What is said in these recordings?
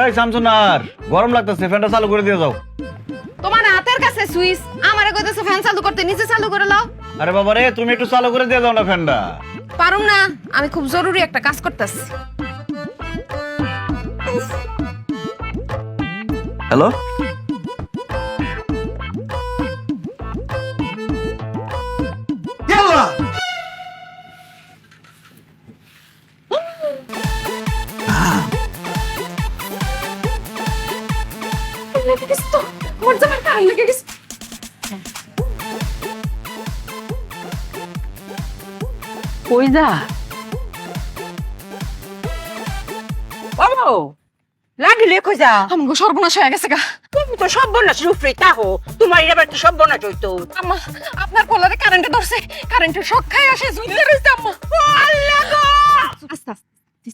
এই শামসুন গরম লাগতেছে ফ্যানটা চালু করে দিয়ে যাও। তোমার হাতের কাছে সুইচ আমারে কইতেছে ফ্যান চালু করতে নিচে চালু করে লাও। আরে বাবা রে তুমি একটু চালু করে দিয়ে দাও না ফ্যানটা। পারুম না আমি খুব জরুরি একটা কাজ করতেছি। হ্যালো? আমার জামার লেগে গেছে কই যা বাবু লাগিলে কই যা আমাকে সর্বনাশ হয়ে গেছে গা। তুমি তো সর্বনাশ রুফরে তাহো। তোমার এবার তো সর্বনাশ হইতো। আম্মা আপনার পোলারে কারেন্টে ধরছে। কারেন্টের শক খাই আসে ঝুলে রয়েছে আম্মা। আল্লাহ গো! আস্তে আস্তে।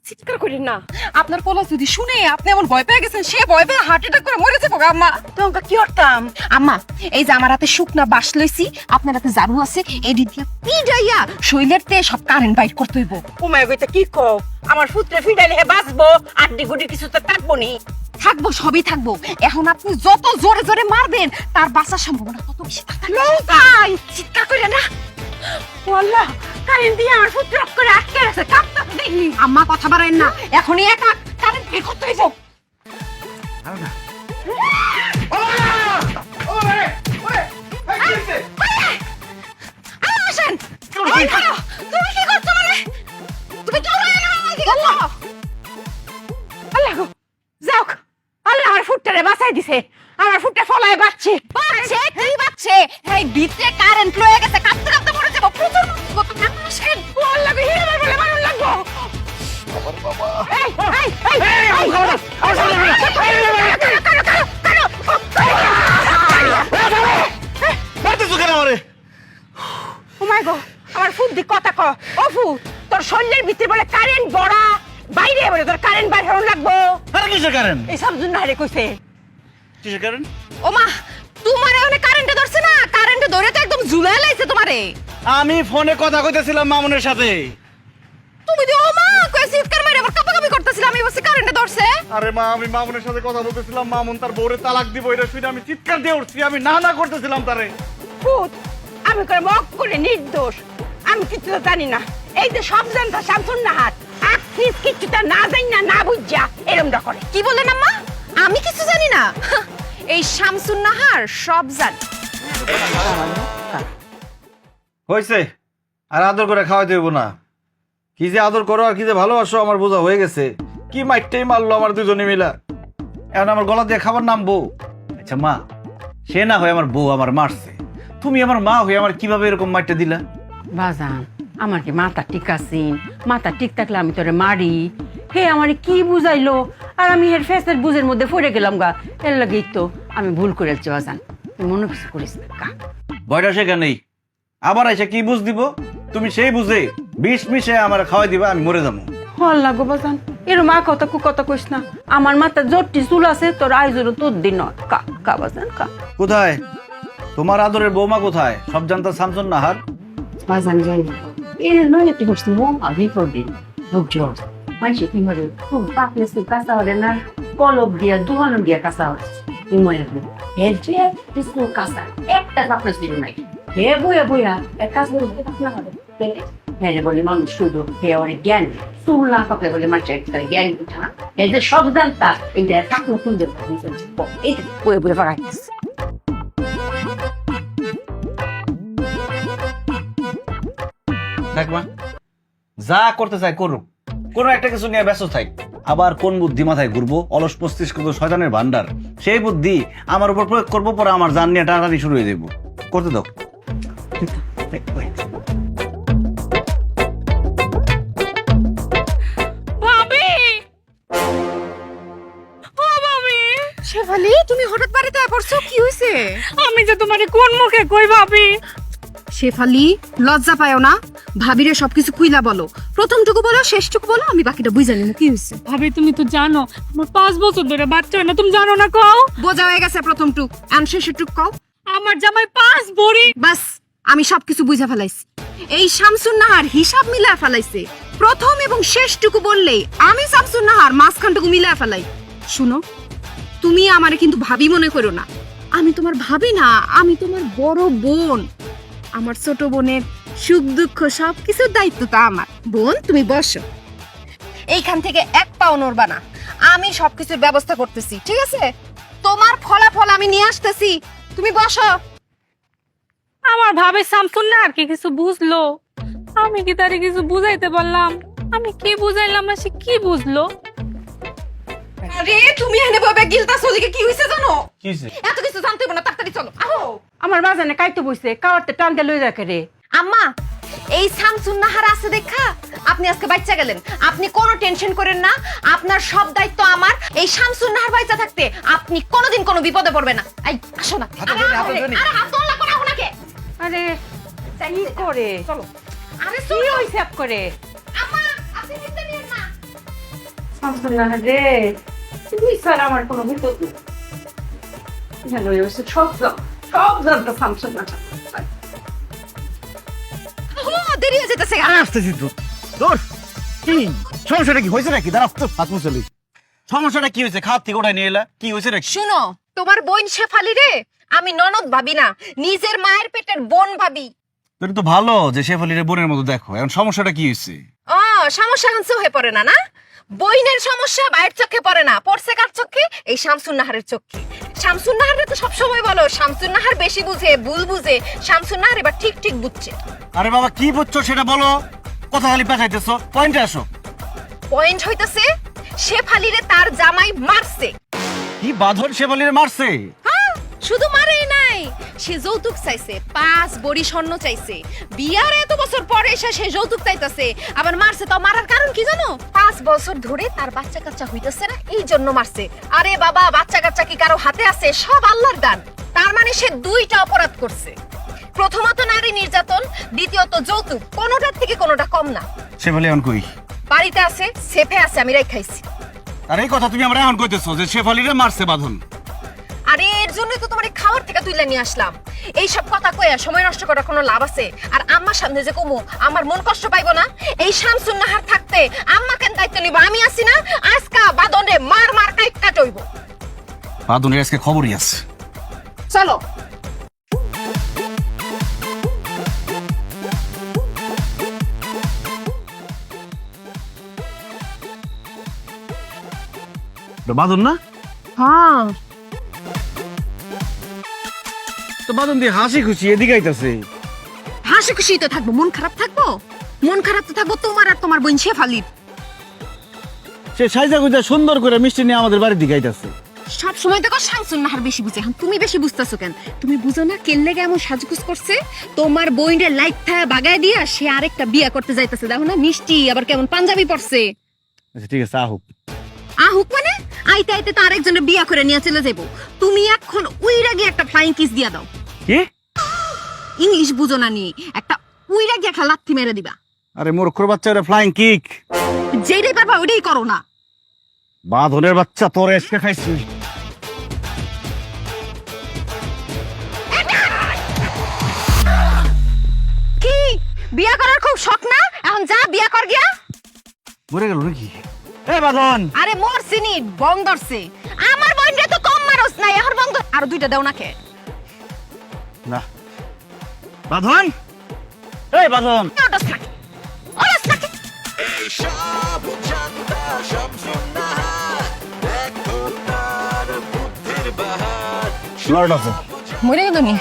চিৎকার করেন না। আপনার পোলা যদি শুনে আপনি এমন ভয় পেয়ে গেছেন সে ভয় পেয়ে হার্ট অ্যাটাক করে মরে যাব আম্মা। তোমাকে কি করতাম? আম্মা এই যে আমার হাতে শুকনা বাস লইছি আপনার হাতে ঝাড়ু আছে এডি দিয়া পিডাইয়া শৈলের তে সব কারেন্ট বাইট করতে হইব। উমায় কি কও? আমার পুত্রে ফিডাইলে হে বাঁচবো আড্ডি গুডি কিছু তো থাকব নি। থাকব সবই থাকব। এখন আপনি যত জোরে জোরে মারবেন তার বাঁচার সম্ভাবনা তত বেশি। চিৎকার করে না। ও কারেন্ট দিয়ে আমার পুত্র অফ করে আটকে রাখছে কাঁপতে দেখি আম্মা কথা বাড়াইন না এখনই একা কারেন্ট বের করতে হইব। আসেন। এই খাও, তুমি কি করছ মানে? তুমি তো আল্লাহ। আল্লাহ যাও। আল্লাহ ফুটটারে বাঁচাই দিছে। আমার ফুটটা ফলায় বাঁচছে বাচ্চে কি বাচ্চে এই ভিতরে কারেন্ট লয়ে গেছে কাঁপতে কাঁপতে যাব প্রচুর তুমি আসেন ও আল্লাহ গো হিরে বলে মারুন লাগবো এই এই এই এই মারতেছো কেন ও মাই আমার ফুট দি কথা ক ফুট তোর শরীরের ভিতরে বলে কারেন্ট বড়া বাইরে বলে তোর কারেন্ট বাইরে হরণ লাগবো আরে কিসের কারেন্ট এই সব জন্য হারে কইছে কিসের কারেন্ট ওমা তোমারে কারেন্টে ধরছে না? কারেন্টে ধরে তো একদম ঝুলাই লাইছে তোমারে। আমি ফোনে কথা কইতেছিলাম মামুনের সাথে। তুমি তো ওমা কই চিৎকার মারে আবার কাপাকাপি আমি বসে কারেন্টে ধরছে। আরে মা আমি মামুনের সাথে কথা বলতেছিলাম মামুন তার বউরে তালাক দিব এটা শুনে আমি চিৎকার দিয়ে উঠছি আমি না না করতেছিলাম তারে। ফুট আমি করে মক করে নির্দোষ আমি কিছু তো জানি না। এই যে সব জানতা শামসুন নাহার আখিস কিছুটা না জানি না না বুঝা এরমটা করে। কি বললেন আম্মা? আমি কিছু জানি না। এই শামসুন নাহার সব জানে হয়েছে আর আদর করে খাওয়াই দেবো না। কি যে আদর করো আর কি যে ভালোবাসো আমার বোঝা হয়ে গেছে। কি মাইটটাই মারলো আমার দুজনে মিলা। এখন আমার গলা দিয়ে খাবার নাম বউ আচ্ছা মা সে না হয় আমার বউ আমার মারছে। তুমি আমার মা হয়ে আমার কীভাবে এরকম মাইটটা দিলা? বাজান আমার কি মাথা ঠিক আছিন মাথা ঠিক থাকলে আমি তোরে মারি। হে আমারে কি বুঝাইলো? আর আমি এর ফেসের বুঝের মধ্যে পড়ে গেলাম গা। এর লাগেই তো আমি ভুল বাজান তুই মনে কিছু করিস না কা। ভয়টা সেখানেই আবার এসে কি বুঝ দিব? তুমি সেই বুঝে বিষ মিশে আমার খাওয়াই দিবা আমি মরে যাব। হল্লা গো বাজান এর মা কথা কু কথা কইস না। আমার মাথা জটটি চুল আছে তোর আইজুরও তোর দিন নয়। কা কা বাজান কা। কোথায়? তোমার আদরের বৌমা কোথায়? সব জানতা সামসন নাহার? বাজান যাই এর নয় হচ্ছে মো আমি করদিন ধৈর্য মাইসে তুই মরে খুব পাকলে তুই কাঁচা হরে না কলব দিয়া দুহানম দিয়া কাঁচা হরে তুই মরে এর যে তুই কাঁচা একটা পাকলে দিল নাই হে বইয়া বইয়া এক কাজ করে পাকলা হবে হ্যাঁ বলে মানুষ শুধু হে অনেক জ্ঞান চুল না পাকলে বলে মানুষের একটা জ্ঞান উঠা এই যে সব জানতা এইটা থাকল তুলতে এই বইয়া বইয়া পাকাইতেছে মা যা করতে চাই করুক কোনো একটা কিছু নিয়ে ব্যস্ত থাক। আবার কোন বুদ্ধি মাথায় ঘুরবো? অলস পস্তিস কিন্তু শয়তানের ভান্ডার সেই বুদ্ধি আমার উপর প্রয়োগ করব পরে আমার জান নিয়ে টানাটানি শুরু হয়ে যাব করতে দাও। শেফালি তুমি হঠাৎ বাড়িতে পড়ছো? কি হয়েছে আমি যে তোমারে কোন মুখে কই ভাবি? শেফালি লজ্জা পায়ও না। ভাবিরে সবকিছু কুইলা বলো। প্রথমটুকু বলো শেষটুকু বলো আমি বাকিটা বুঝে নিব। কি হয়েছে? ভাবি তুমি তো জানো আমার পাঁচ বছর ধরে বাচ্চা হয় না তুমি জানো না কও? বোঝা হয়ে গেছে প্রথমটুক আর শেষটুক কও। আমার জামাই পাঁচ বড়ি বাস আমি সবকিছু বুঝে ফেলাইছি। এই শামসুন নাহার হিসাব মিলা ফেলাইছে। প্রথম এবং শেষটুকু বললেই আমি শামসুন নাহার মাঝখানটুকু মিলা ফেলাই। শুনো তুমি আমারে কিন্তু ভাবি মনে করো না। আমি তোমার ভাবি না আমি তোমার বড় বোন। আমার ছোট বোনের সুখ দুঃখ সব কিছুর দায়িত্ব তো আমার। বোন তুমি বসো। এইখান থেকে এক পাও নড়বা না। আমি সবকিছুর ব্যবস্থা করতেছি ঠিক আছে? তোমার ফলাফল আমি নিয়ে আসতেছি। তুমি বসো। আমার ভাবে শামসুন না আর কি কিছু বুঝলো? আমি কি তারে কিছু বুঝাইতে পারলাম? আমি কি বুঝাইলাম না সে কি বুঝলো? আরে তুমি এনে বাবা গিলতাছ ওদিকে কি হইছে জানো? কি এত কিছু জানতে হবে না তাড়াতাড়ি চলো। আহো। আমার বাজানে কাইতে বইছে কাওয়ারতে টান দিয়ে লই রাখে রে। আম্মা এই শামসুন নাহার আছে দেখা? আপনি আজকে বাচ্চা গেলেন। আপনি কোনো টেনশন করেন না। আপনার সব দায়িত্ব আমার। এই শামসুন নাহার বাচ্চা থাকতে আপনি কোনোদিন কোনো বিপদে পড়বেন না। এই আসো না। আরে, হাতে ধরলা কোনা ওনাকে। আরে কি করে? চলো। আরে কি আপ করে? আম্মা আপনি চিন্তা নিয়েন না। শামসুন না রে। তুই স্যার আমার কোনো ভিতর জানো সব সব জানতো শামসুন না ও দেরি হয়ে যেতেছে আর আসতেছি তো। দোষ? কি? সমস্যাটা কি? হয়েছে নাকি? দাঁড়াও তো হাত মুছলি সমস্যাটা কি হয়েছে? খাওয়ার থেকে ওটা নিয়ে এলা। কি হয়েছে নাকি? শুনো তোমার বোন শেফালি রে? আমি ননদ ভাবি না নিজের মায়ের পেটের বোন ভাবি। তুমি তো ভালো যে শেফালির বোনের মতো দেখো। এখন সমস্যাটা কি হয়েছে? ও সমস্যা এখন হয়ে পড়ে না না? বইনের সমস্যা বাইরের চোখে পড়ে না। পড়ছে কার চোখে? এই শামসুন নাহারের চোখে। শামসুন নাহারে তো সবসময় বলো শামসুন নাহার বেশি বুঝে ভুল বুঝে শামসুন নাহার এবার ঠিক ঠিক বুঝছে। আরে বাবা কি বুঝছ সেটা বলো? কথা খালি পেঁচাইতেছো। পয়েন্টে আসো। পয়েন্ট হইতাছে শেফালিরে তার জামাই মারছে। কি বাঁধন শেফালির মারছে? হ্যাঁ, শুধু নাই সে যৌতুক চাইছে পাঁচ বড়ি স্বর্ণ চাইছে। বিয়ার এত বছর পরে এসে সে যৌতুক চাইতেছে। আবার মারছে তো মারার কারণ কি জানো? পাঁচ বছর ধরে তার বাচ্চা কাচ্চা হইতেছে না এই জন্য মারছে। আরে বাবা বাচ্চা কাচ্চা কি কারও হাতে আছে? সব আল্লাহর দান। তার মানে সে দুইটা অপরাধ করছে। প্রথমত নারী নির্যাতন দ্বিতীয়ত যৌতুক। কোনোটার থেকে কোনোটা কম না। শেফালি এখন কই? বাড়িতে আছে সেফে আছে আমি খাইছি আর এই কথা তুমি আমরা এখন কইতেছো যে শেফালিরে মারছে বাঁধন। আরে এর জন্যই তো তোমার এই খাবার থেকে তুইলে নিয়ে আসলাম। এই সব কথা কয়ে সময় নষ্ট করার কোনো লাভ আছে? আর আম্মার সামনে যে কমু আমার মন কষ্ট পাইবো না? এই শামসুন নাহার থাকতে আম্মা কেন দায়িত্ব নিব আমি আছি না আজকা বাদনে মার মার কাইট কাটইব বাঁধনের আজকে খবরই আছে। চলো। বাঁধন না? হ্যাঁ। তো দিয়ে হাসি খুশি এদিকে আইতাছে। হাসি খুশি তো থাকব মন খারাপ থাকব? মন খারাপ তো থাকব তোমার আর তোমার বোন শেফালির। সে সাইজা গুজা সুন্দর করে মিষ্টি নিয়ে আমাদের বাড়ির দিকে আইতাছে। সব সময় দেখো শামসুন নাহার বেশি বুঝে এখন তুমি বেশি বুঝতেছো কেন? তুমি বুঝো না কেন এমন সাজগুজ করছে? তোমার বইনের লাইট থায়া বাগায় দিয়া সে আরেকটা বিয়া করতে যাইতেছে দেখো না মিষ্টি আবার কেমন পাঞ্জাবি পরছে। আচ্ছা ঠিক আছে আহুক। আহুক মানে? আইতে আইতে তো আরেকজনের বিয়া করে নিয়ে চলে যাব তুমি এখন উইরা গিয়ে একটা ফ্লাইং কিস দিয়া দাও। কি? ইংলিশ বুঝো না নি একটা উইরা গিয়া একটা লাথি মেরে দিবা। আরে মূর্খর বাচ্চা ওরা ফ্লাইং কিক যেটাই পারবা ওইটাই করো না। বাঁধনের বাচ্চা তোর এসকে খাইছি। কি? বিয়া করার খুব শখ না? এখন যা বিয়া কর গিয়া। মরে গেল নাকি? এ বাঁধন! আরে মোর সিনি বন্দরছে। আমার বোনরে তো কম মারস নাই এখন বন্ধ আর দুইটা দাও না খে না। বাঁধন? এই বাঁধন। লর্ড আছে। মরে গেল নি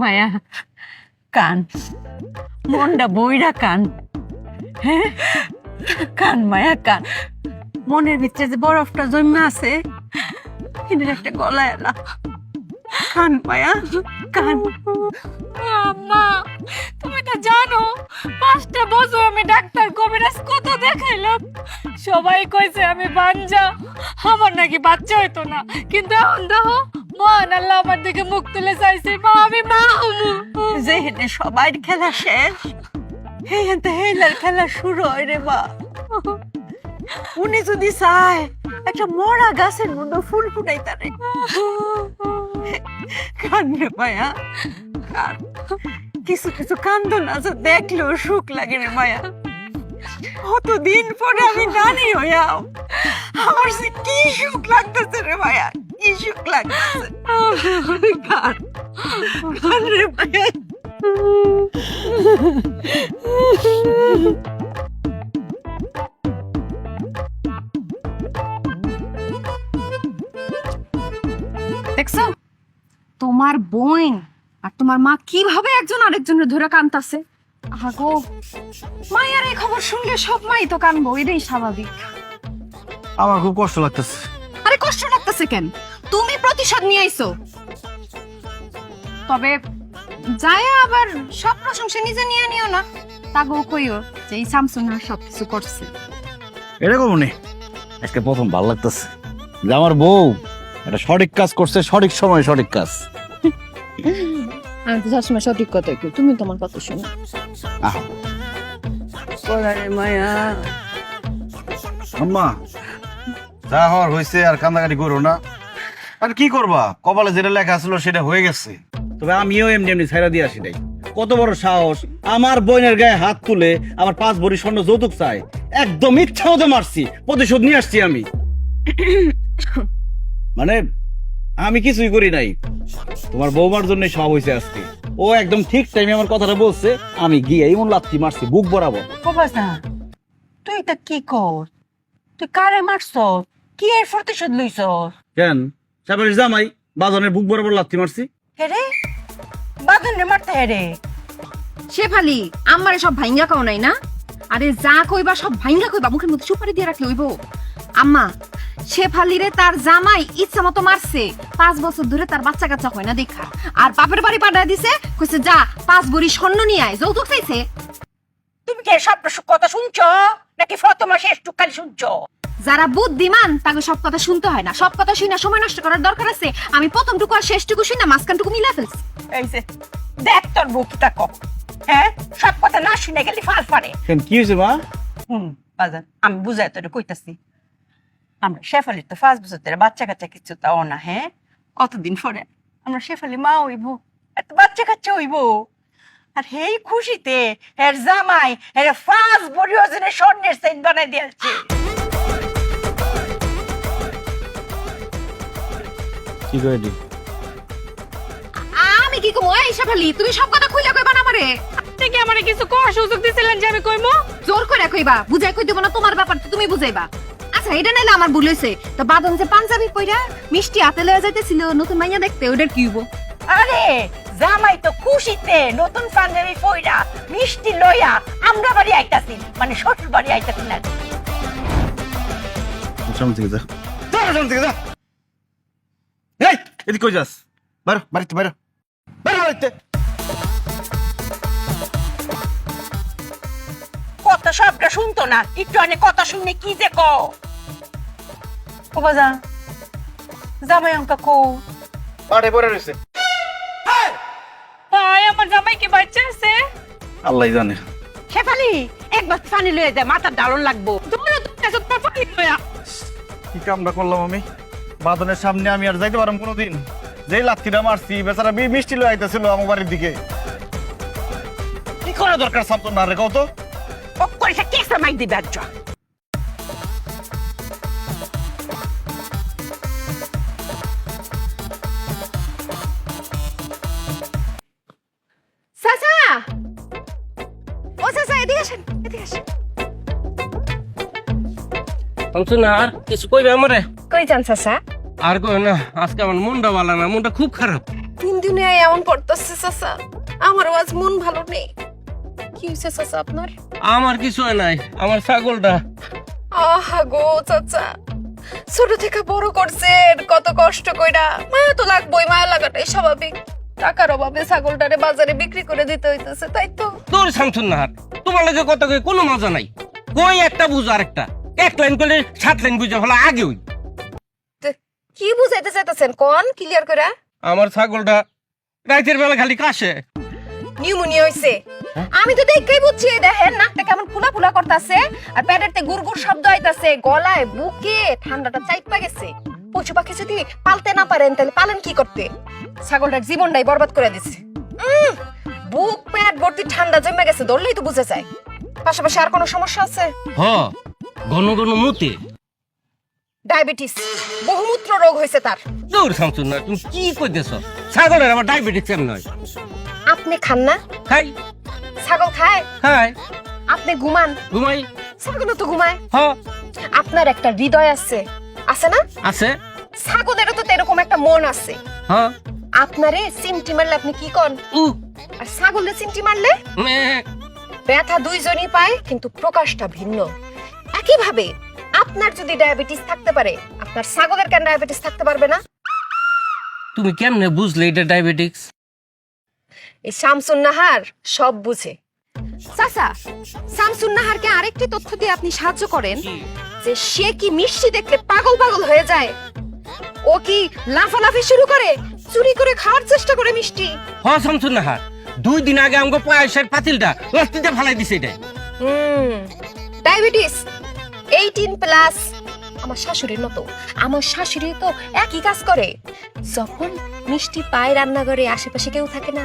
মায়া কান। মনটা বইরা কান। হ্যাঁ? কান মায়া কান। মনের ভিতরে যে বরফটা জমে আছে এদের একটা গলায় এলা কান মায়া কান। আম্মা তুমি তো জানো পাঁচটা বছর আমি ডাক্তার কবিরাজ কত দেখাইলাম। সবাই কইছে আমি বাঞ্জা আমার নাকি বাচ্চা হইতো না। কিন্তু এখন দেখো মহান আল্লাহ আমার দিকে মুখ তুলে চাইছে মা আমি মা হমু যে সবাই খেলা শেষ হেনতে হেলার খেলা শুরু হয় রে মা। উনি যদি চায় একটা মরা গাছের মধ্যে ফুল ফুটাই তারে কান রে মায়া কিছু কিছু কান্দন আছে দেখলেও সুখ লাগে রে মায়া। কতদিন পরে আমি নানি হইয়াও আমার সে কি সুখ লাগতেছে রে মায়া কি সুখ লাগতেছে। কার রে মায়া। দেখছ? তোমার বোন আর তোমার মা কীভাবে একজন আরেকজনের ধরে কানতাছে? আগো মায়ের এই খবর শুনলে সব মাই তো কানবো এটাই স্বাভাবিক। আমার খুব কষ্ট লাগতেছে। আরে কষ্ট লাগতেছে কেন? তুমি প্রতিশোধ নিয়ে আইছো। তবে যায় আবার সব প্রশংসা নিজে নিয়ে নিও না। তাগো কইও যে এই স্যামসুং আর সবকিছু করছে। এরকম নেই আজকে প্রথম ভালো লাগতেছে। যে আমার বউ একটা সঠিক কাজ করছে সঠিক সময় সঠিক কাজ। আমি তো সবসময় সঠিক কথা তুমি তোমার কথা শুনো। আহ। মায়া। আম্মা যা হওয়ার হয়েছে আর কান্দাকাটি করো না। আর কি করবা? কপালে যেটা লেখা ছিল সেটা হয়ে গেছে। তবে আমিও এমনি এমনি ছাইরা দিয়ে আসি নাই। কত বড় সাহস। আমার বোনের গায়ে হাত তুলে আমার পাঁচ ভরি স্বর্ণ যৌতুক চাই। একদম ইচ্ছা মতো মারছি। প্রতিশোধ নিয়ে আসছি আমি। মানে আমি কিছুই করি নাই। তোমার বৌমার জন্য সব হয়েছে আজকে। ও একদম ঠিক টাইমে আমার কথাটা বলছে আমি গিয়ে এমন লাথি মারছি বুক বরাবর বাবা তুই এটা কি কর? তুই কারে মারছ? কি এর প্রতিশোধ লইছ? কেন? সাবের জামাই বাজানের বুক বরাবর লাথি মারছি। হেরে বাদন রে মারতে হেরে শেফালি আমারে সব ভাইঙ্গা কাও নাই না? আরে যা কইবা সব ভাইঙ্গা কইবা মুখের মধ্যে সুপারি দিয়ে রাখলে হইব। আম্মা শেফালিরে তার জামাই ইচ্ছা মতো মারছে। পাঁচ বছর ধরে তার বাচ্চা কাচ্চা হয় না দেখা। আর বাপের বাড়ি পাঠায় দিছে কইছে যা পাঁচ বড়ি স্বর্ণ নিয়ে আয় যৌতুক চাইছে। তুমি কি সব কথা শুনছো? নাকি ফতমা শেষ টুকালি শুনছো? যারা বুদ্ধিমান তাকে সব কথা শুনতে হয় না। সব কথা শুনে সময় নষ্ট করার দরকার আছে। আমি প্রথমটুকু আর শেষটুকু শুনে মাঝখানটুকু মিলা ফেলছি। এই যে দেখ তোর বুকটা কম হ্যাঁ? সব কথা না শুনে গেলি ফাল ফারে কেন কি হয়েছে মা? হুম বাজান আমি বুঝাই তোরে কইতাছি। আমরা শেফালির তো পাঁচ বছর ধরে বাচ্চা কাচ্চা কিছু তাও না হ্যাঁ? কতদিন পরে? আমরা শেফালি মা হইব। আর তো বাচ্চা কাচ্চা হইব। আর হেই খুশিতে এর জামাই এর ফাঁস বড়ি ওজনে স্বর্ণের সেট বানাই দিয়েছে। কি করে আমি কি কমো? এই শেফালি তুমি সব কথা খুইলা কইবা না আমারে? আপনি কি আমারে কিছু কওয়ার সুযোগ দিছিলেন যে আমি কইমো? জোর করে কইবা বুঝাই কই দেব না তোমার ব্যাপার তো তুমি বুঝাইবা। আচ্ছা এটা নাইলে আমার ভুল হয়েছে তো বাদন যে পাঞ্জাবি পইরা মিষ্টি হাতে লয়ে যাইতেছিল নতুন মাইয়া দেখতে ওটার কি হইব? আরে জামাই তো খুশিতে নতুন পাঞ্জাবি পইরা মিষ্টি লইয়া আমরা বাড়ি আইতাছি মানে শ্বশুর বাড়ি আইতাছি না। সামনে থেকে যা যা। সামনে থেকে যা। এদিকে যাস বাইরো বাড়িতে বাইরো বাইরো বাড়িতে কথা সবটা শুনতো না একটু অনেক কথা শুনে কি যে কো ও বাজা জামাই অঙ্কা কো পাড়ে পড়ে রয়েছে হাই আমার জামাই কি বাচ্চা আছে আল্লাহ জানে শেফালি একবার পানি লয়ে যায় মাথার ডালন লাগবো তোমরা পানি লয়া কি কামটা করলাম আমি বাদনের সামনে আমি আর যাইতে পারলাম কোনোদিন। যেই লাত্তিটা মারছি, বেচারা বি মিষ্টি লয়ে আইতেছিল আমার বাড়ির দিকে। কি করা দরকার সামতো না রে কত ও করে সে কেসা দিবে আচ্ছা অংশ না আর কিছু কইবে আমারে? কই যান চাচা? আর কই না আজকে আমার মনটা ভালো না মনটা খুব খারাপ। তিন দিনে এমন পড়তেছে চাচা। আমার আজ মন ভালো নেই। কি হয়েছে চাচা আপনার? আমার কিছু হয় নাই আমার ছাগলটা। আহা গো চাচা ছোট থেকে বড় করছেন কত কষ্ট কইরা। মায়া তো লাগবই মায়া লাগাটাই স্বাভাবিক। টাকার অভাবে ছাগলটারে বাজারে বিক্রি করে দিতে হইতেছে তাই তো। তোর শামসুন নাহার তোমার লাগে কত কোনো মজা নাই। কই একটা বুঝো আরেকটা। এক লাইন করলে সাত লাইন বুঝে ফেলা আগে হই কি বুঝাইতে চাইতেছেন? কোন? ক্লিয়ার করে আমার ছাগলটা রাতের বেলা খালি কাশে। নিউমোনিয়া হইছে। আমি তো দেখেই বুঝছি এই দেখেন নাকটা কেমন ফুলা ফুলা করতেছে আর পেটেরতে গুড়গুড় শব্দ হইতাছে গলায় বুকে ঠান্ডাটা চাইপা গেছে। পশু পাখি যদি পালতে না পারেন তাহলে পালেন কি করতে? ছাগলটার জীবনটাই বরবাদ করে দিছে। বুক পেট জমে গেছে ধরলেই তো বুঝে যায়। পাশাপাশি আর কোনো সমস্যা আছে? হ। ঘন ঘন মুতে। ডায়াবেটিস বহুমূত্র রোগ হয়েছে তার। দূর শামসুন না তুমি কি কইতেছ? ছাগলের আমার ডায়াবেটিস কেমন হয় আপনি খান না? খাই। ছাগল খায়? খাই আপনি ঘুমান? ঘুমাই। ছাগলও তো ঘুমায়। আপনার একটা হৃদয় আছে। আছে না? আছে। ছাগলেরও তো এরকম একটা মন আছে। আপনারে সিমটি মারলে আপনি কি কন? উ। আর ছাগলে সিমটি মারলে? ব্যথা দুইজনই পায় কিন্তু প্রকাশটা ভিন্ন। একইভাবে আপনার যদি ডায়াবেটিস থাকতে পারে আপনার ছাগলের কেন ডায়াবেটিস থাকতে পারবে না? তুমি কেমনে বুঝলে এটা ডায়াবেটিক্স এই শামসুন নাহার সব বুঝে। চাচা শামসুন নাহারকে আরেকটি তথ্য দিয়ে আপনি সাহায্য করেন যে সে কি মিষ্টি দেখলে পাগল পাগল হয়ে যায়? ও কি লাফালাফি শুরু করে চুরি করে খাওয়ার চেষ্টা করে মিষ্টি? হ শামসুন নাহার দুই দিন আগে আমাকে পায়েসের পাতিলটা রাস্তিতে ফালাই দিছে এটা। হুম ডায়াবেটিস এইটিন প্লাস আমার শাশুড়ির মতো। আমার শাশুড়ি তো একই কাজ করে। যখন মিষ্টি পায় রান্নাঘরে, আশেপাশে কেউ থাকে না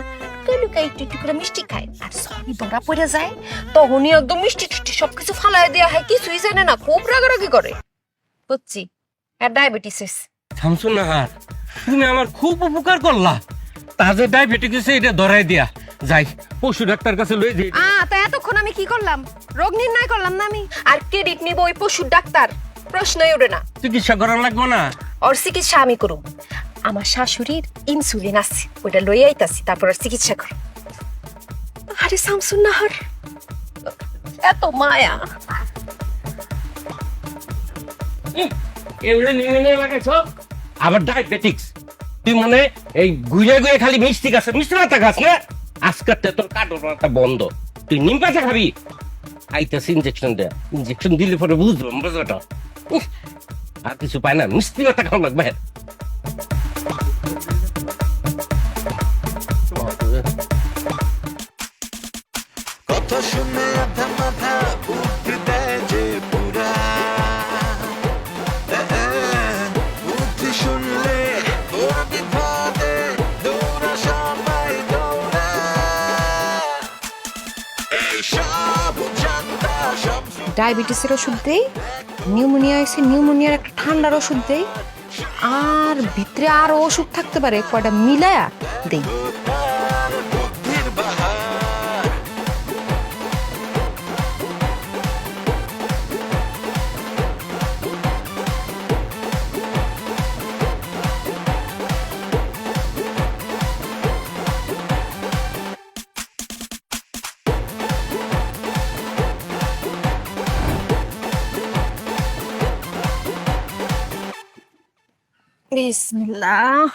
লুকাই একটু একটু করে মিষ্টি খায়। আর সবই ধরা পড়ে যায়, তখনই একদম মিষ্টি টিষ্টি সবকিছু ফালাই দেওয়া হয়, কিছুই জানে না, খুব রাগারাগি করে। বুঝছি? আর ডায়াবেটিস শামসুন তুমি আমার খুব উপকার করলা। তাদের ডায়াবেটিস এটা ধরাই দিয়া। যাই পশু ডাক্তার কাছে লই দিই আ তা এতক্ষণ আমি কি করলাম? রোগ নির্ণয় করলাম না আমি? আর ক্রেডিট নিব ওই পশুর ডাক্তার? প্রশ্নই ওঠে না। চিকিৎসা করা লাগবে না। ওর চিকিৎসা আমি করুম। আমার শাশুড়ির ইনসুলিন আছে ওইটা লই আইতাছি তারপর ওর চিকিৎসা করুম। আরে শামসুন নাহার এত মায়া। এগুলো নিয়ে নিয়ে লাগাইছ আবার ডায়াবেটিক্স তুই মনে এই গুয়ে গুয়ে খালি মিষ্টি গাছ মিষ্টি পাতা গাছ না? আজকের তে তোর কাটোটা বন্ধ। তুই নিম পাতা খাবি? আইতাছে ইঞ্জেকশন দে। ইঞ্জেকশন দিলে পরে বুঝব মজাটা আর কিছু পায় না, মিষ্টি কথা খাওয়া লাগবে। কথা শুনে মাথা ডায়াবেটিসের ওষুধ দেই, নিউমোনিয়া হয়েছে নিউমোনিয়ার একটা ঠান্ডার ওষুধ দেই, আর ভিতরে আরও ওষুধ থাকতে পারে কয়টা মিলায়া দেই। বিসমিল্লাহ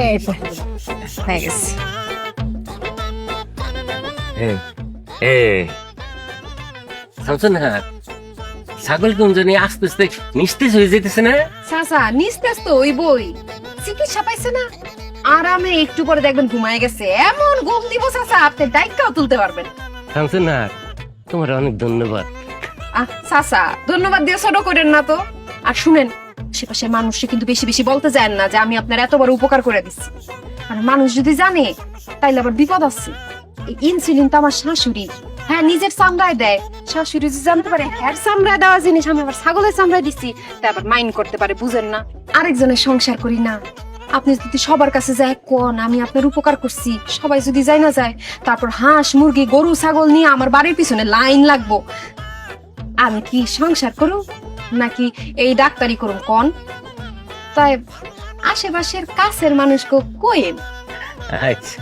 এই তো, হয়ে গেছে ছাগল কুঞ্জনি আস্তে আস্তে মিষ্টি হয়ে যেতেছে না? চাচা নিস্তেজ তো ওই বই চিকিৎসা পাইছে না? আরামে একটু পরে দেখবেন ঘুমায় গেছে। এমন ঘুম দিব চাচা আপনি দায়িত্বও তুলতে পারবেন। শামসুন তোমার অনেক ধন্যবাদ। আহ চাচা ধন্যবাদ দিয়ে ছোট করেন না তো। আর শুনেন, আশেপাশে মানুষে কিন্তু বেশি বেশি বলতে চান না যে আমি আপনার এত বড় উপকার করে দিচ্ছি আর মানুষ যদি জানে, তাইলে আবার বিপদ আছে। ইনসুলিন তো আমার শাশুড়ির হ্যাঁ নিজের চামড়ায় দেয়। শাশুড়ি যদি জানতে পারে, হ্যার চামড়ায় দেওয়া জিনিস, আমি আবার ছাগলের চামড়ায় দিচ্ছি তা আবার মাইন্ড করতে পারে, বুঝেন না। আরেকজনের সংসার করি না। আপনি যদি সবার কাছে যায়, কোন আমি আপনার উপকার করছি, সবাই যদি যায় না যায়, তারপর হাঁস, মুরগি, গরু, ছাগল নিয়ে আমার বাড়ির পিছনে লাইন লাগবো। আমি কি সংসার করুম নাকি এই ডাক্তারি করুন কন? তাই আশেপাশের কাছের মানুষকে কইেন আচ্ছা।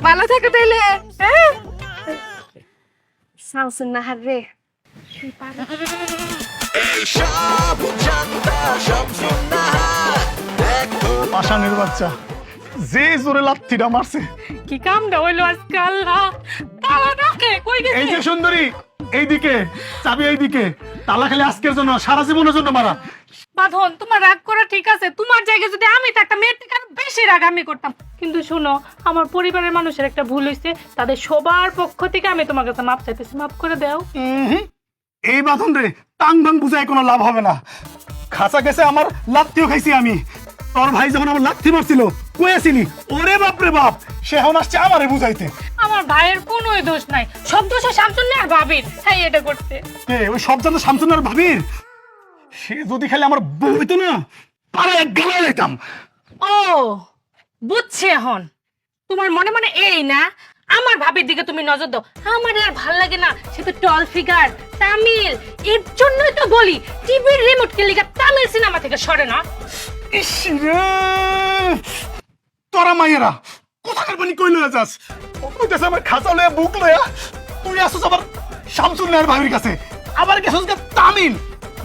ভালো থাকে তাইলে হ্যাঁ? শামসুন নাহার রে। পাষাণের বাচ্চা। যে জোরে লাথিটা মারছে। কি কামটা হইল আজকে আল্লাহ তালা এই যে সুন্দরী এইদিকে চাবি এইদিকে। তালা খালি আজকের জন্য সারা জীবনের জন্য মারা। বাঁধন তোমার রাগ করা ঠিক আছে। তোমার জায়গায় যদি আমি থাকতাম মেয়ের থেকে আরও বেশি রাগ আমি করতাম। কিন্তু শুনো আমার পরিবারের মানুষের একটা ভুল হয়েছে তাদের সবার পক্ষ থেকে আমি তোমার কাছে মাপ চাইতেছি। মাপ করে দাও। এই বাঁধন রে টাং টাং বুঝায় কোনো লাভ হবে না। খাঁচা গেছে আমার লাত্তিও খাইছি আমি। তোর ভাই যখন আমার লাত্তি মারছিল কয়েছিনি ওরে বাপ রে বাপ সে এখন আসছে আমারে বুঝাইতে। আমার ভাইয়ের কোনোই দোষ নাই। সব দোষ শামসুল্লাহ আর ভাবির। হ্যাঁ এটা করতে এ ওই সব জানো শামসুনার ভাবির? সে যদি খালি আমার বউ হইতো না পাড়ায় এক গালা দিতাম। ও বুঝছি এখন। তোমার মনে মনে এই না আমার ভাবির দিকে তুমি নজর দাও। আমার আর ভালো লাগে না সে তো টল ফিগার তামিল। এর জন্যই তো বলি টিভির রিমোট কে লিগা তামিল সিনেমা থেকে সরে না। ইস রে! তোরা মাইয়েরা কোথাকার পানি কই লয়ে যাস? কইতেছে আমার খাঁচা লয়ে বুক লয়া তুই আসছিস আবার শামসুল শামসুন্নার ভাবির কাছে। আবার গেছিস গা তামিল।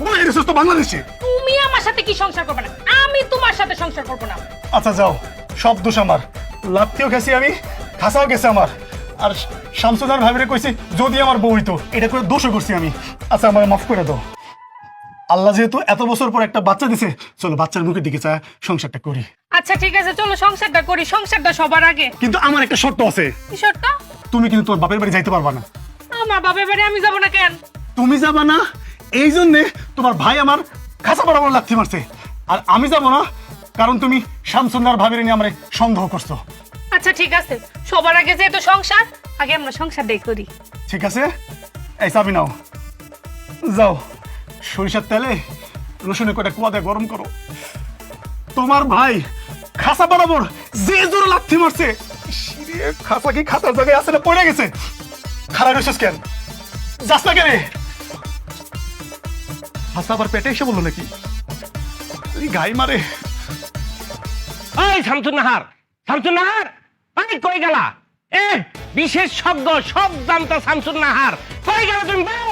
বলে গেছিস তো বাংলাদেশে। তুমি আমার সাথে কি সংসার করবে না? আমি তোমার সাথে সংসার করব না। আচ্ছা যাও। সব দোষ আমার। লাত্তিও গেছি আমি খাসাও গেছে আমার। আর শামসুদার ভাবিরে কইছি যদি আমার বউ হইতো এটা করে দোষও করছি আমি। আচ্ছা আমার মাফ করে দাও। আল্লাহ যেহেতু এত বছর পর একটা বাচ্চা দিছে চলো বাচ্চার মুখের দিকে চা সংসারটা করি। আচ্ছা ঠিক আছে চলো সংসারটা করি সংসারটা সবার আগে। কিন্তু আমার একটা শর্ত আছে। কিশোরটা তুমি কিন্তু তোর বাপের বাড়ি যাইতে পারবা না। আমার বাপের বাড়ি আমি যাব না কেন? তুমি যাবা না এই জন্যে তোমার ভাই আমার খাসা বরাবর লাথি মারছে। আর আমি যাব না কারণ তুমি শামসুন্নার ভাবিরে নিয়ে আমার সন্দেহ করছ। আচ্ছা ঠিক আছে সবার আগে যেহেতু সংসার আগে আমরা সংসারটাই করি। ঠিক আছে? এই চাবি নাও। যাও। সরিষার তেলে রসুনে কটা কুয়া দিয়ে গরম করো। তোমার ভাই খাসা বরাবর যে জোরে লাথি মারছে খাসা কি খাতার জায়গায় আছে না পড়ে গেছে? খারাপ রয়েছিস কেন? যাস না কেন? আবার পেটে এসে বলল নাকি? গাই মারে। কই গেলা? এ, বিশেষ শব্দ, সব জানতা শামসুন নাহার কই গেল তুমি? বউ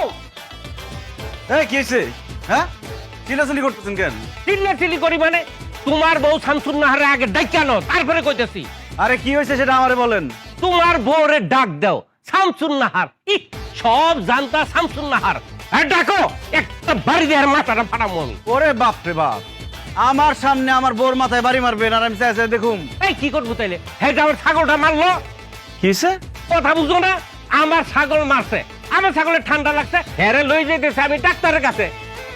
এই কি হয়েছে? হ্যাঁ? চিল্লাচিল্লি করতেছেন কেন? চিল্লা চিল্লি করি মানে তোমার বউ শামসুন নাহারে আগে ডাক্কানো তারপরে কইতেছি। আরে কি হয়েছে সেটা আমারে বলেন। তোমার বউরে ডাক দাও শামসুন নাহার ই সব জানতা শামসুন নাহার আর ডাকো একটা বাড়ি দেওয়ার মাথাটা ফাটামো আমি। ওরে বাপ রে বাপ আমার সামনে আমার বোর মাথায় বাড়ি মারবেন আর আমি চাইছে দেখুন এই কি করব তাইলে? হ্যাঁ আমার ছাগলটা মারলো। কি হয়েছে? কথা বুঝো না। আমার ছাগল মারছে। আমার ছাগলের ঠান্ডা লাগছে হ্যারে লই যেতেছে আমি ডাক্তারের কাছে।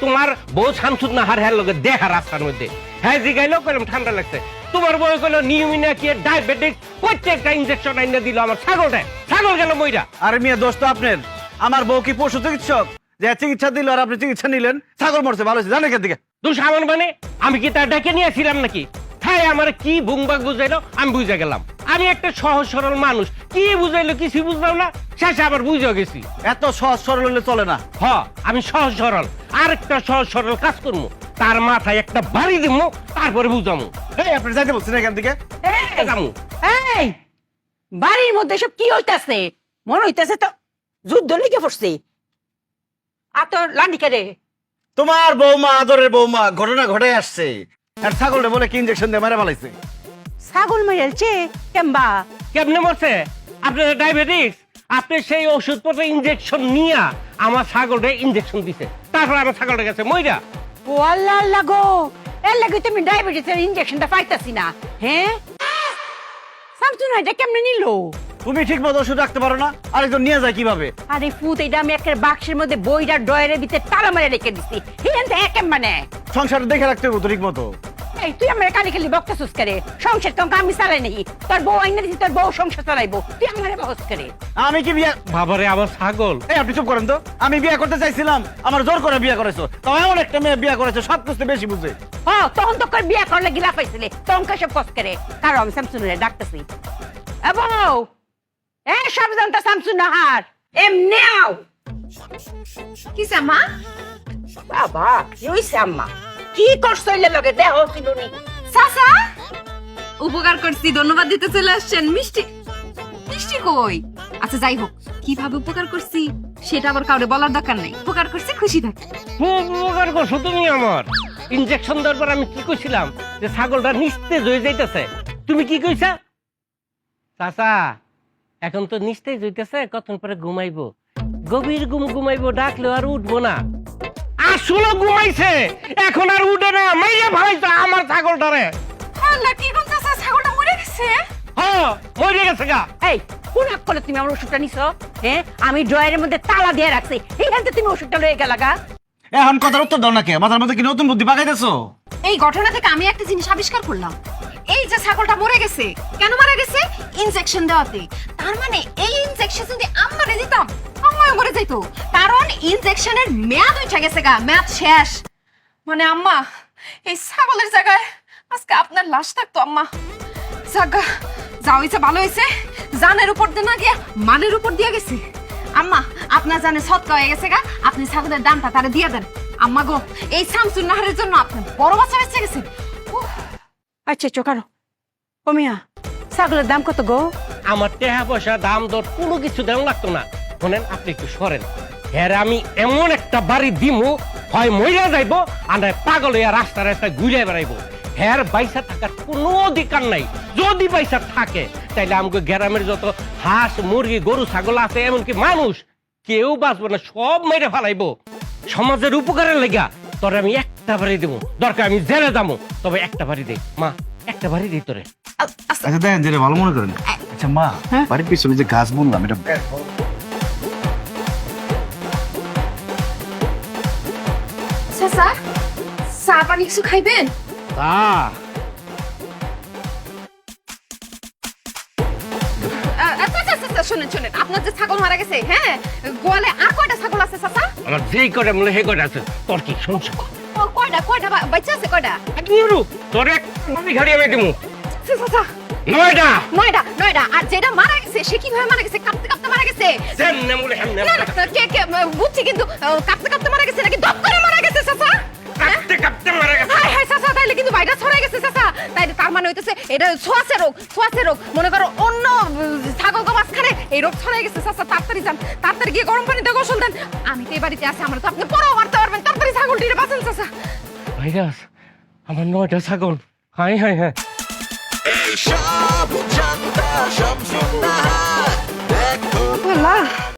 তোমার বউ শামসুদ নাহার হ্যার লগে দেখা রাস্তার মধ্যে। হ্যাঁ জিগাইলো কইলাম ঠান্ডা লাগছে। তোমার বউ কইলো নিউমিনিয়া কি ডায়াবেটিক প্রত্যেকটা ইনজেকশন আইনে দিল আমার ছাগলটা। ছাগল গেল মইরা? আরে মিয়া দোস্ত আপনার আমার বউ কি পশু চিকিৎসক? যে চিকিৎসা দিল আর আপনি চিকিৎসা নিলেন ছাগল মরছে ভালো হয়েছে জানেন কেন দিকে তুই সামান মানে? আমি কি তার ডেকে নিয়েছিলাম নাকি? হ্যাঁ আমার কি বুংবাক বুঝাইলো? আমি বুঝে গেলাম। আমি একটা সহজ সরল মানুষ। কি বুঝাইলো কিছু বুঝলাম না। শেষে আবার বুঝে গেছি। এত সহজ সরল হলে চলে না। হ আমি সহজ সরল। আরেকটা সহজ সরল কাজ করব তার মাথায় একটা বাড়ি দিব তারপরে বুঝামু। এই আপনি যাইতে বলছেন এখান থেকে? যামু। এই বাড়ির মধ্যে সব কি হইতাছে? মনে হইতাছে তো যুদ্ধ লিখে পড়ছে। আর তোর লান্ডিকে রে তোমার বৌমা আদরের বৌমা ঘটনা ঘটে আসছে। আর ছাগলটা বলে কি ইঞ্জেকশন দিয়ে মেরে ফেলাইছে? ছাগল মেরেছে কেম্বা? কেমনে মরছে? আপনার ডায়াবেটিস আপনি সেই ওষুধপত্র ইনজেকশন নিয়া আমার ছাগলটা ইনজেকশন দিছে। তারপর আমার ছাগলটা গেছে মইরা। ও আল্লাহ আল্লাহ গো! এর লাগে তুমি ডায়াবেটিসের ইনজেকশনটা পাইতাছি না হ্যাঁ? সামসুন এটা কেমনে নিল? তুমি ঠিক মতো ওষুধ রাখতে পারো না আরেকজন নিয়ে যায় কীভাবে? আরে ফুত এটা আমি একটা বাক্সের মধ্যে বইটা ডয়ের ভিতরে তালা মারে রেখে দিছি। হিরেন তো একেম মানে সংসার দেখে রাখতে হবে তো ঠিক মতো এই তুই আমার কালি খালি বকতেছিস করে সংসার তো আমি চালাই নাকি তোর বউ আইনা দিছি তোর বউ সংসার চালাইবো। তুই আমার বহস করে আমি কি বিয়ে বাবারে আমার ছাগল। এই আপনি চুপ করেন তো। আমি বিয়ে করতে চাইছিলাম আমার জোর করে বিয়ে করেছ। তো এমন একটা মেয়ে বিয়ে করেছ সব কিছু বেশি বুঝে। হ তখন তো কর বিয়া করলে গিলা পাইছিলে তখন সব কস করে কারণ আমি শামসুনের ডাকতেছি। এ বউ! এ সব জানতা শামসুন নাহার এমনি আও। কি মা? বাবা কি হইছে আম্মা? কি করছ এলে লগে? দেহ ছিল নি চাচা? উপকার করছি ধন্যবাদ দিতে চলে আসছেন। মিষ্টি মিষ্টি কই? আচ্ছা যাই হোক কীভাবে উপকার করছি সেটা আবার কাউরে বলার দরকার নেই। উপকার করছি খুশি থাকি। খুব উপকার করছ তুমি আমার। ইনজেকশন দেওয়ার পর আমি কি কইছিলাম? যে ছাগলটা নিস্তেজ হয়ে যাইতেছে। তুমি কি কইছা? চাচা এখন তো নিস্তেজ হইতেছে কতক্ষণ পরে ঘুমাইবো? গভীর ঘুম ঘুমাইবো ডাকলেও আর উঠবো না। আসলে ঘুমাইছে। এখন আর উঠে না মাইয়া ভাইছে আমার ছাগলটারে। আল্লাহ কি কোন চাচা ছাগলটা মরে গেছে? হ্যাঁ মরে গেছে গা। এই কোন করে তুমি আমার ওষুধটা নিছো? হ্যাঁ আমি ড্রয়ারের মধ্যে তালা দিয়ে রাখছি। এইখান থেকে তুমি ওষুধটা লয়ে গেলা গা। এখন কথার উত্তর দাও না কে? মাথার মধ্যে কি নতুন বুদ্ধি পাকাইতেছো? এই ঘটনা থেকে আমি একটা জিনিস আবিষ্কার করলাম। এই যে ছাগলটা মরে গেছে। কেন মারা গেছে? ইনজেকশন দেওয়াতে। তার মানে এই ইনজেকশন যদি আম্মারে দিতাম, আম্মাও মরে যেত। কারণ ইনজেকশনের মেয়াদ উঠে গেছে গা, মেয়াদ শেষ। মানে আম্মা, এই ছাগলের জায়গায় আজকে আপনার লাশ থাকতো আম্মা। জাগা যা হয়েছে ভালো হয়েছে। জানের উপর দিয়ে না গিয়া মানের উপর দিয়ে গেছে। আম্মা, আপনার জানে সৎকা হয়ে গেছে গা, আপনি ছাগলের দামটা তারা দিয়ে দেন। আম্মা গো, এই শামসুর নাহারের জন্য আপনি বড় বাচ্চা বেঁচে গেছে। আচ্ছা চোখারো ও মিয়া, ছাগলের দাম কত গো? আমার টাকা পয়সা, দাম দর, কোনো কিছু দেওয়া লাগতো না। শোনেন, আপনি একটু সরেন। হ্যাঁ আমি এমন একটা বাড়ি দিমু, হয় মইরা যাইব, আর পাগল হইয়া রাস্তা রাস্তায় ঘুরে বেড়াইবো। হ্যার পয়সা থাকার কোনো অধিকার নাই। যদি পয়সা থাকে, তাইলে আমাকে গ্রামের যত হাঁস, মুরগি, গরু, ছাগল আছে, এমনকি মানুষ, কেউ বাঁচবো না, সব মেরে ফেলাইবো। সমাজের উপকারের লেগা তোরে আমি একটা বাড়ি দেবো। দরকার আমি জেলে যাব। তবে একটা বাড়ি দে। মা একটা বাড়ি দিই তোরে। আচ্ছা দেখেন যেটা ভালো মনে করেন। আচ্ছা মা বাড়ির পিছনে যে গাছ বুনলাম এটা চা পানি কিছু খাইবেন? তা শুনেন শুনেন। আপনার যে ছাগল মারা গেছে হ্যাঁ? গোয়ালে আর কয়টা ছাগল আছে চাচা? আমার যেই করে মনে সেই করে আছে। তোর কি ও, কয়টা কয়টা বাচ্চা আছে কয়টা? তোর এক আমি ঘাড়ি আমি দিমু। চাচা। নয়টা। নয়টা নয়টা। আর যেটা মারা গেছে সে কীভাবে মারা গেছে? কাঁপতে কাঁপতে মারা গেছে? কে কে বুঝছি কিন্তু কাঁপতে কাঁপতে মারা গেছে নাকি দপ করে মারা গেছে চাচা? কাঁপতে কাঁপতে মারা গেছে। হাই হাই চাচা তাইলে কিন্তু বাইরে ছড়াই তার মানে হইতেছে এটা ছোঁয়াচে রোগ ছোঁয়াচে রোগ। মনে করো অন্য ছাগল তো মাঝখানে এই রোগ ছড়াই গেছে। চাচা তাড়াতাড়ি যান তাড়াতাড়ি গিয়ে গরম পানিতে গোসল দেন। আমি তো এই বাড়িতে আছি আমার তো আপনি পরও মারতে পারবেন। তাড়াতাড়ি ছাগলটিরে বাঁচান চাচা ভাইরাস আমার নয়টা ছাগল। হাই হাই হাই। সব জানতা শামসুন নাহার দেখো